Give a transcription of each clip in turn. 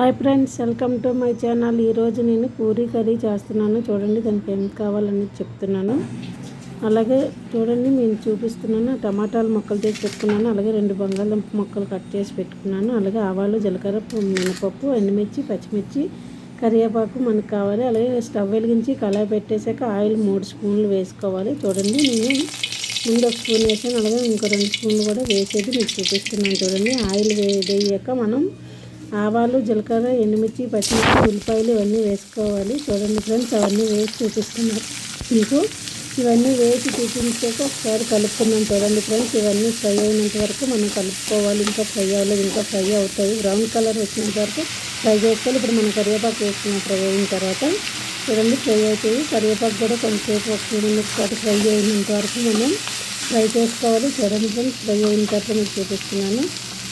Hi friends welcome to my channel. ఈరోజు నేను Puri curry చేస్తున్నాను. చూడండి దానికి ఏం కావాలని చెప్తున్నాను. అలాగే చూడండి నేను చూపిస్తున్నాను. టమాటాలు మొక్కలు చేసి పెట్టుకున్నాను. అలాగే రెండు బంగాళదుంప మొక్కలు కట్ చేసి పెట్టుకున్నాను. అలాగే ఆవాలు జీలకర్ర మినపప్పు ఎండుమిర్చి పచ్చిమిర్చి కరివేపాకు మనకు కావాలి. అలాగే స్టవ్ వెలిగించి కళాయి పెట్టేశాక ఆయిల్ మూడు స్పూన్లు వేసుకోవాలి. చూడండి నేను ముందు ఒక స్పూన్ వేసాను. అలాగే ఇంకో రెండు స్పూన్లు కూడా వేసేది మీకు చూపిస్తున్నాను. చూడండి ఆయిల్ వేయక మనం ఆవాలు జీలకర్ర ఎండుమిర్చి పచ్చిమిర్చి ఉల్లిపాయలు ఇవన్నీ వేసుకోవాలి. చూడండి ఫ్రెండ్స్ అవన్నీ వేసి చూపిస్తున్నారు మీకు ఇవన్నీ వేసి చూపించాక ఒకసారి కలుపుకున్నాం చూడండి ఫ్రెండ్స్. ఇవన్నీ ఫ్రై అయినంత వరకు మనం కలుపుకోవాలి. ఇంకా ఫ్రై అవ్వలేదు ఇంకా ఫ్రై అవుతాయి. బ్రౌన్ కలర్ వచ్చినంత వరకు ఫ్రై చేసుకోవాలి. ఇప్పుడు మనం కరివేపాకు వేసుకున్నాం ఫ్రై అయిన తర్వాత చూడండి ఫ్రై అవుతాయి కరివేపాకు కూడా కొంచెంసేపు ఒక టూ మినిట్స్ పాటు ఫ్రై అయినంత వరకు మనం ఫ్రై చేసుకోవాలి. చూడండి ఫ్రెండ్స్ ఫ్రై అయిన తర్వాత మీకు చూపిస్తున్నాను.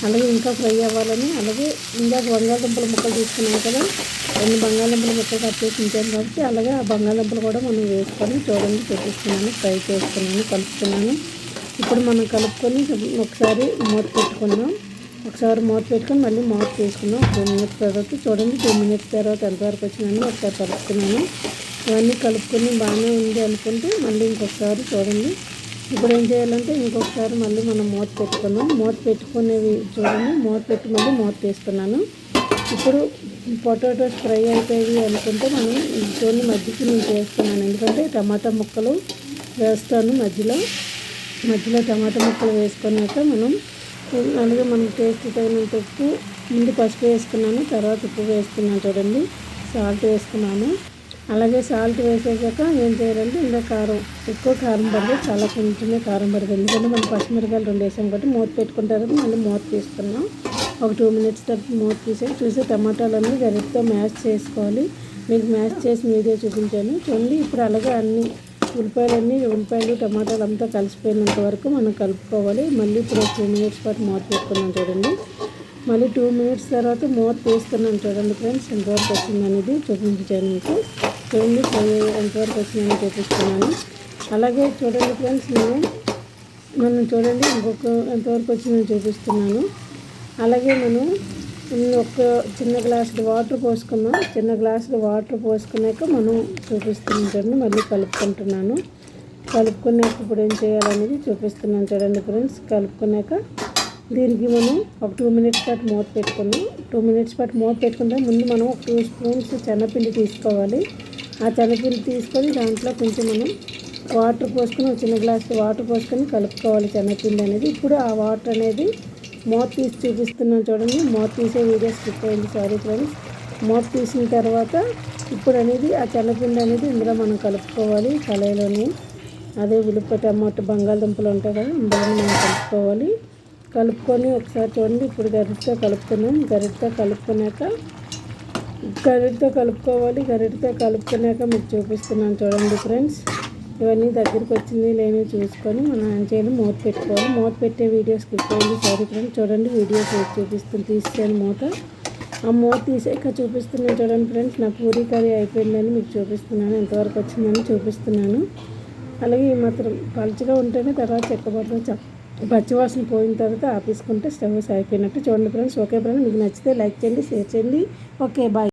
అలాగే ఇంకా ఫ్రై అవ్వాలని అలాగే ఇంకా బంగాళదుంపల ముక్కలు తీసుకున్నాం కదా రెండు బంగాళదుంపల ముక్కలు కట్ చేసి ఉంచాను కాబట్టి అలాగే ఆ బంగాళదుంపలు కూడా మనం వేసుకొని చూడండి పెట్టిస్తున్నాను ఫ్రై చేసుకున్నాను కలుపుతున్నాను ఇప్పుడు మనం కలుపుకొని ఒకసారి మూత పెట్టుకున్నాం ఒకసారి మూత పెట్టుకొని మళ్ళీ మూత చేసుకున్నాం టూ మినిట్స్ తర్వాత చూడండి టూ మినిట్స్ తర్వాత ఎంతవరకు వచ్చినాను ఒకసారి కలుపుకున్నాను. ఇవన్నీ కలుపుకొని బాగానే ఉంది అనుకుంటే మళ్ళీ ఇంకొకసారి చూడండి. ఇప్పుడు ఏం చేయాలంటే ఇంకొకసారి మళ్ళీ మనం మూత పెట్టుకున్నాం మూత పెట్టుకునేవి చూడండి. మూత పెట్టి మళ్ళీ మూత తీస్తున్నాను ఇప్పుడు పొటాటోస్ ఫ్రై అయిపోయి అనుకుంటే మనం ఇంట్లోని మధ్యకి నేను చేస్తున్నాను. ఎందుకంటే టమాటా ముక్కలు వేస్తాను మధ్యలో. మధ్యలో టమాటా ముక్కలు వేసుకున్నాక మనం అలాగే మనం టేస్ట్ తగినంత ఉప్పు ముందు పసుపు వేసుకున్నాను తర్వాత ఉప్పు వేసుకున్నాను చూడండి. సాల్ట్ వేసుకున్నాను. అలాగే సాల్ట్ వేసేసాక ఏం చేయాలంటే ఇంకా కారం ఎక్కువ కారం పడితే చాలా కొంచెమే కారం పడుతుంది. ఎందుకంటే మనం పచ్చిమిరకాయలు రెండు వేసాం కాబట్టి మూత పెట్టుకుంటారు మళ్ళీ మూత తీసుకున్నాం. ఒక టూ మినిట్స్ తర్వాత మూత తీసాం చూసి టమాటాలన్నీ గరిటతో మ్యాష్ చేసుకోవాలి. మీకు మ్యాష్ చేసి మీదే చూపించాను. చూడండి ఇప్పుడు అలాగే అన్ని ఉల్లిపాయలన్నీ ఉల్లిపాయలు టమాటాలు అంతా కలిసిపోయినంత వరకు మనం కలుపుకోవాలి. మళ్ళీ ఇప్పుడు టూ మినిట్స్ పాటు మూత పెట్టుకున్నాం చూడండి. మళ్ళీ టూ మినిట్స్ తర్వాత మూత తీస్తున్నాం చూడండి ఫ్రెండ్స్ ఎంతవరకు వచ్చింది అనేది చూపించాను మీకు. చూడండి ఫ్రై ఎంతవరకు వచ్చిందని చూపిస్తున్నాను. అలాగే చూడండి ఫ్రెండ్స్ నేను మనం చూడండి ఇంకొక ఎంతవరకు వచ్చిందని చూపిస్తున్నాను. అలాగే మనం ఒక చిన్న గ్లాసులు వాటర్ పోసుకున్నాం. చిన్న గ్లాసులు వాటర్ పోసుకున్నాక మనం చూపిస్తున్నాం చూడండి మళ్ళీ కలుపుకుంటున్నాను. కలుపుకున్నాక ఇప్పుడు ఏం చేయాలనేది చూపిస్తున్నాను చూడండి ఫ్రెండ్స్ కలుపుకున్నాక దీనికి మనం ఒక టూ మినిట్స్ పాటు మూత పెట్టుకున్నాం. టూ మినిట్స్ పాటు మూత పెట్టుకుంటే ముందు మనం ఒక టూ స్పూన్స్ చెన్నపిండి తీసుకోవాలి. ఆ శనగపిండి తీసుకొని దాంట్లో కొంచెం మనం వాటర్ పోసుకొని చిన్న గ్లాస్ వాటర్ పోసుకొని కలుపుకోవాలి శనగపిండి అనేది. ఇప్పుడు ఆ వాటర్ అనేది మోత తీసి చూపిస్తున్నాను చూడండి. మోత తీసే వీడియో స్కిప్ అయింది. సారీ ఫ్రెండ్స్ మోత తీసిన తర్వాత ఇప్పుడు అనేది ఆ శనగపిండి అనేది ఇందులో మనం కలుపుకోవాలి కళాయిలోని. అదే ఉల్లిపాయ టమాటో బంగాళదుంపలు ఉంటాయి కదా అందులో మనం కలుపుకోవాలి. కలుపుకొని ఒకసారి చూడండి. ఇప్పుడు గరిటతో కలుపుతున్నాం. గరిటతో కలుపుకున్నాక గరిటతో కలుపుకోవాలి. గరిటతో కలుపుకున్నాక మీకు చూపిస్తున్నాను చూడండి ఫ్రెండ్స్. ఇవన్నీ దగ్గరికి వచ్చింది లేని చూసుకొని మనం ఏం చేయాలి మూత పెట్టుకోవాలి. మూత పెట్టే వీడియో స్కిప్ అయింది. సారీ ఫ్రెండ్స్ చూడండి వీడియో చూపిస్తుంది తీసేయాలి మూత. ఆ మూత తీసాక చూపిస్తున్నాను చూడండి ఫ్రెండ్స్. నా పూరీ కర్రీ అయిపోయిందని మీకు చూపిస్తున్నాను. ఎంతవరకు వచ్చిందని చూపిస్తున్నాను. అలాగే ఈ మాత్రం పలుచగా ఉంటేనే తర్వాత చెక్కబడుతుంది పచ్చివాసన పోయిన తర్వాత ఆపేసుకుంటే స్టవ్ అయిపోయినట్టు చూడండి ఫ్రెండ్స్. Okay friends. మీకు నచ్చితే లైక్ చేయండి షేర్ చేయండి. Okay bye.